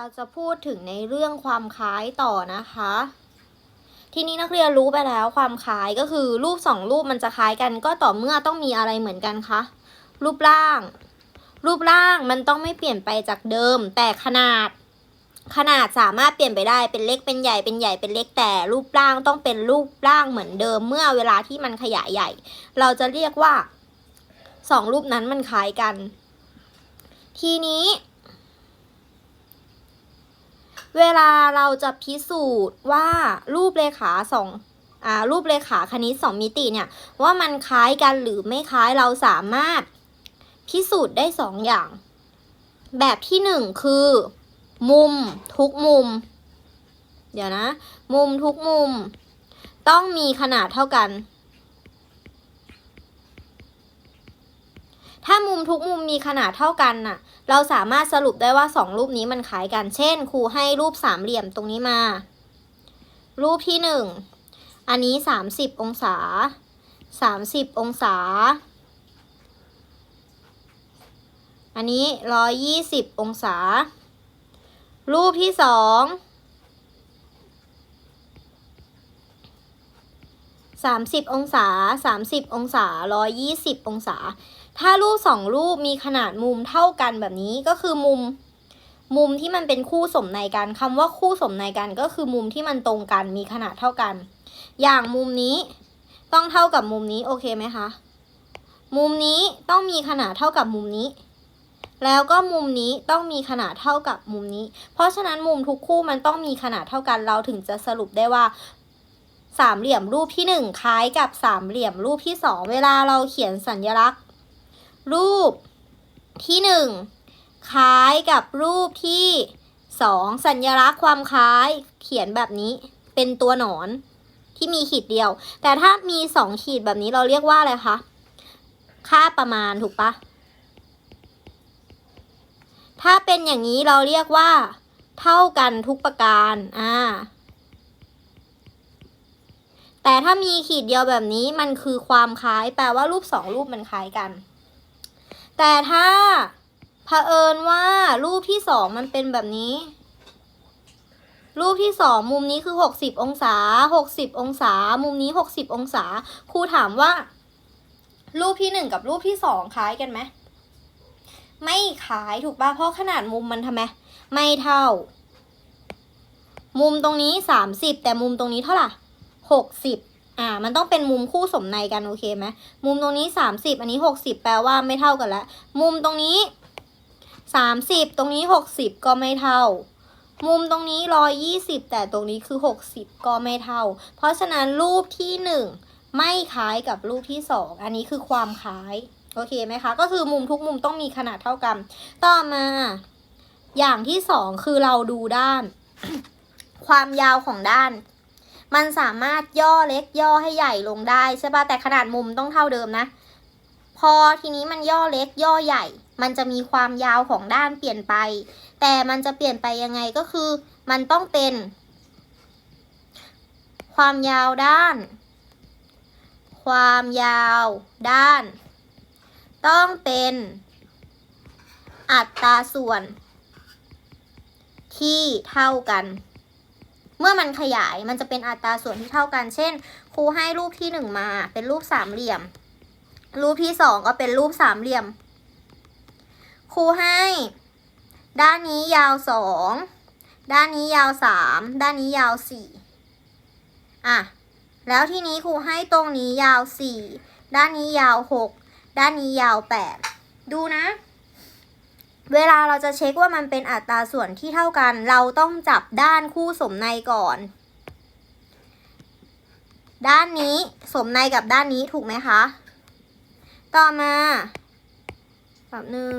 เราจะพูดถึงในเรื่องความคล้ายต่อนะคะ ทีนี้นักเรียนรู้ไปแล้วความคล้ายก็คือรูปสองรูปมันจะคล้ายกัน ก็ต่อเมื่อต้องมีอะไรเหมือนกันคะรูปร่าง รูปร่างมันต้องไม่เปลี่ยนไปจากเดิม แต่ขนาด ขนาดสามารถเปลี่ยนไปได้เป็นเล็กเป็นใหญ่เป็นใหญ่เป็นเล็กแต่รูปร่างต้องเป็นรูปร่างเหมือนเดิม เมื่อเวลาที่มันขยายใหญ่ เราจะเรียกว่าสองรูปนั้นมันคล้ายกัน ทีนี้ เวลาเราจะพิสูจน์ว่ารูปเลขาสองอ่ารูปเลขาคณิตสองมิติเนี่ยว่ามันคล้ายกันหรือไม่คล้ายเราสามารถพิสูจน์ได้สองอย่าง แบบที่หนึ่งคือ มุมทุกมุม เดี๋ยวนะ มุมทุกมุม ต้องมีขนาดเท่ากัน ถ้ามุมทุกมุมมีขนาดเท่ากันน่ะ เราสามารถสรุปได้ว่าสองรูปนี้มันคล้ายกัน เช่น ครูให้รูปสามเหลี่ยมตรงนี้มา รูปที่หนึ่งอันนี้สามสิบองศาสามสิบองศา อันนี้ร้อยยี่สิบองศา รูปที่สองสามสิบองศาสามสิบองศาร้อยยี่สิบองศา ถ้ารูปสองรูปมีขนาดมุมเท่ากันแบบนี้ก็คือมุมมุมที่มันเป็นคู่สมในกันคำว่าคู่สมในกันก็คือมุมที่มันตรงกันมีขนาดเท่ากัน อย่างมุมนี้ต้องเท่ากับมุมนี้โอเคไหมคะ มุมนี้ต้องมีขนาดเท่ากับมุมนี้ แล้วก็มุมนี้ต้องมีขนาดเท่ากับมุมนี้ เพราะฉะนั้นมุมทุกคู่มันต้องมีขนาดเท่ากันเราถึงจะสรุปได้ว่าสามเหลี่ยมรูปที่หนึ่งคล้ายกับสามเหลี่ยมรูปที่สองเวลาเราเขียนสัญลักษณ์ รูปที่หนึ่งคล้ายกับรูปที่สองสัญลักษณ์ความคล้ายเขียนแบบนี้เป็นตัวหนอนที่มีขีดเดียว แต่ถ้ามีสองขีดแบบนี้เราเรียกว่าอะไรคะ ค่าประมาณถูกปะถ้าเป็นอย่างนี้เราเรียกว่า เท่ากันทุกประการอ่าแต่ถ้ามีขีดเดียวแบบนี้มันคือความคล้าย แปลว่ารูปสองรูปมันคล้ายกัน แต่ถ้าเผอิญว่ารูปที่สองมันเป็นแบบนี้ รูปที่สองมุมนี้คือหกสิบองศาหกสิบองศา มุมนี้หกสิบองศา ครูถามว่า รูปที่หนึ่งกับรูปที่สองคล้ายกันไหมไม่คล้ายถูกป่ะเพราะขนาดมุมมันทำไมไม่เท่า มุมตรงนี้สามสิบแต่มุมตรงนี้เท่าไหร่หกสิบ อ่า มันต้องเป็นมุมคู่สมในกันโอเคไหมมุมตรงนี้สามสิบอันนี้หกสิบแปลว่าไม่เท่ากันล้วมุมตรงนี้สามสิบตรงนี้หกสิบก็ไม่เท่า มุมตรงนี้ร้อยยี่สิบแต่ตรงนี้คือหกสิบก็ไม่เท่า เพราะฉะนั้นรูปที่หนึ่งไม่คล้ายกับรูปที่สองอันนี้คือความคล้าย โอเคไหมคะ ก็คือมุมทุกมุมต้องมีขนาดเท่ากัน ต่อมาอย่างที่สองคือเราดูด้าน ความยาวของด้าน มันสามารถย่อเล็กย่อให้ใหญ่ลงได้ใช่ปะแต่ขนาดมุมต้องเท่าเดิมนะ พอทีนี้มันย่อเล็กย่อใหญ่ มันจะมีความยาวของด้านเปลี่ยนไป แต่มันจะเปลี่ยนไปยังไงก็คือ มันต้องเป็น ความยาวด้าน ความยาวด้าน ต้องเป็นอัตราส่วนที่เท่ากัน เมื่อมันขยายมันจะเป็นอัตราส่วนที่เท่ากัน เช่น ครูให้รูปที่หนึ่งมา เป็นรูปสามเหลี่ยม รูปที่สองก็เป็นรูปสามเหลี่ยม ครูให้ ด้านนี้ยาวสองด้านนี้ยาวสามด้านนี้ยาวสี่อะ แล้วทีนี้ครูให้ตรงนี้ยาวสี่ด้านนี้ยาวหกด้านนี้ยาวแปดดูนะ เวลาเราจะเช็คว่ามันเป็นอัตราส่วนที่เท่ากัน เราต้องจับด้านคู่สมในก่อน ด้านนี้สมในกับด้านนี้ถูกไหมคะ ต่อมาแบบหนึ่ง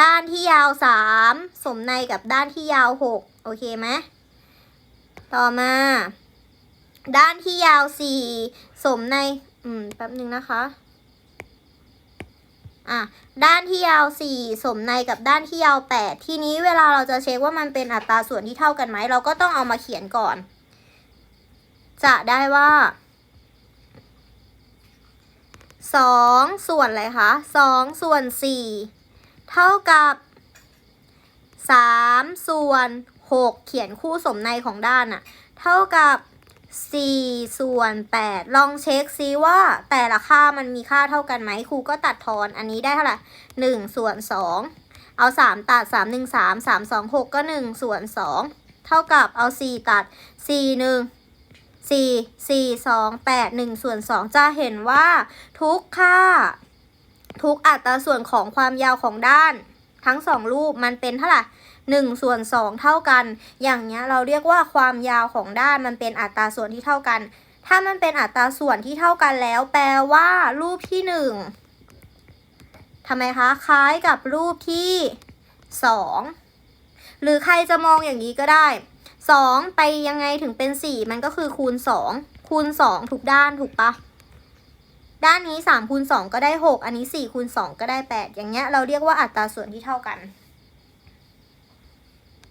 ด้านที่ยาวสามสมในกับด้านที่ยาวหกโอเคไหมต่อมา ด้านที่ยาวสี่สมใน อืมแป๊บหนึ่งนะคะ อะด้านที่ยาวสี่สมในกับด้านที่ยาวแปดทีนี้เวลาเราจะเช็คว่ามันเป็นอัตราส่วนที่เท่ากันไหม เราก็ต้องเอามาเขียนก่อน จะได้ว่าสองส่วนอะไรคะสองส่วนสี่เท่ากับสามส่วนหกเขียนคู่สมในของด้านอะเท่ากับ สี่ส่วนแปดลองเช็คซิว่าแต่ละค่ามันมีค่าเท่ากันไหมครูก็ตัดทอนอันนี้ได้เท่าไหร่หนึ่งส่วนสองเอาสามตัดสามหนึ่งสามสามสองหกก็หนึ่งส่วนสองเท่ากับเอาสี่ตัดสี่หนึ่งสี่สี่สองแปดหนึ่งส่วนสองจะเห็นว่าทุกค่า ทุกอัตราส่วนของความยาวของด้าน ทั้งสองรูปมันเป็นเท่าไหร่หนึ่งส่วนสองเท่ากัน อย่างเงี้ยเราเรียกว่าความยาวของด้านมันเป็นอัตราส่วนที่เท่ากัน ถ้ามันเป็นอัตราส่วนที่เท่ากันแล้ว แปลว่ารูปที่หนึ่งทำไมคะ คล้ายกับรูปที่สองหรือใครจะมองอย่างนี้ก็ได้สองไปยังไงถึงเป็นสี่มันก็คือคูณสองคูณสองทุกด้านถูกปะ ด้านนี้3คูณ2ก็ได้ 6 อันนี้4คูณ2ก็ได้ 8 อย่างเงี้ยเราเรียกว่าอัตราส่วนที่เท่ากัน